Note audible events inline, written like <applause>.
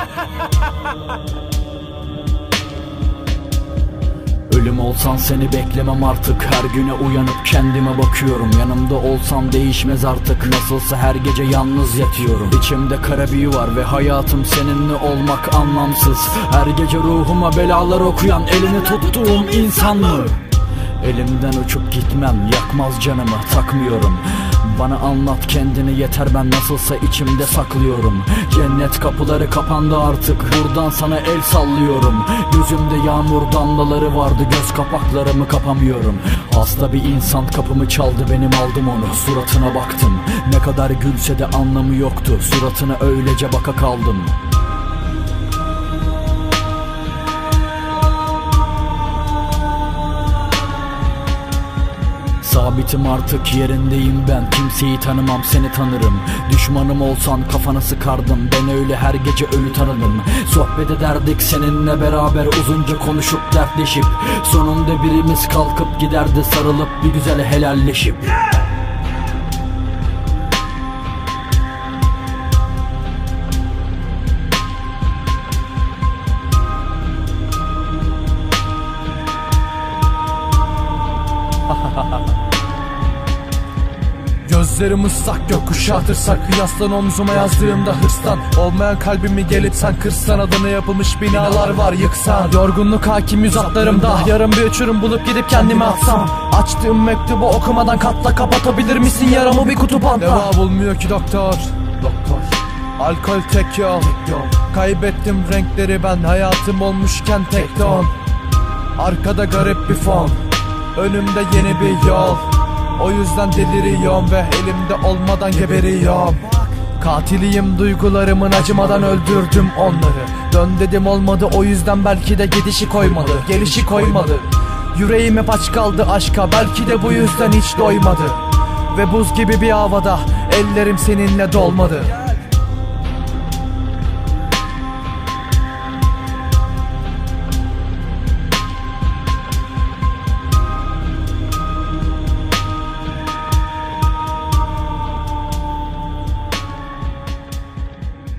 <laughs> Ölüm olsan seni beklemem artık. Her güne uyanıp kendime bakıyorum. Yanımda olsan değişmez artık. Nasılsa her gece yalnız yatıyorum. İçimde kara büyü var ve hayatım seninle olmak anlamsız. Her gece ruhuma belalar okuyan Elini tuttuğum insan mı? Elimden uçup gitmem yakmaz canımı takmıyorum Bana anlat kendini yeter ben nasılsa içimde saklıyorum. Cennet kapıları kapandı artık buradan sana el sallıyorum. Gözümde yağmur damlaları vardı göz kapaklarımı kapamıyorum. Hasta bir insan kapımı çaldı benim aldım onu suratına baktım. Ne kadar gülse de anlamı yoktu suratına öylece baka kaldım Sabitim artık yerindeyim ben. Kimseyi tanımam seni tanırım. Düşmanım olsan kafana sıkardım. Ben öyle her gece ölü tanıdım Sohbet ederdik seninle beraber Uzunca konuşup dertleşip. Sonunda birimiz kalkıp giderdi Sarılıp bir güzel helalleşip <laughs> Gözlerim ıslak gökkuşağı tırsak. Yaslan omzuma yazdığımda hırstan. Olmayan kalbimi gelip sen kırsan. Adına yapılmış binalar var yıksan. Yorgunluk hakim yüz atlarımda Yarın bir uçurum bulup gidip kendime atsam. Açtığım mektubu okumadan katla Kapatabilir misin? Yaramı bir kutu bantla Deva bulmuyor ki doktor. Doktor. Alkol tek yol. Kaybettim renkleri ben. Hayatım olmuşken tek don Arkada garip bir fon. Önümde yeni bir yol O yüzden deliriyorum ve elimde olmadan geberiyorum. Katiliyim duygularımın acımadan öldürdüm onları. Dön dedim olmadı o yüzden belki de gidişi koymadı Gelişi koymadı. Yüreğim hep aç kaldı aşka belki de bu yüzden hiç doymadı. Ve buz gibi bir havada ellerim seninle dolmadı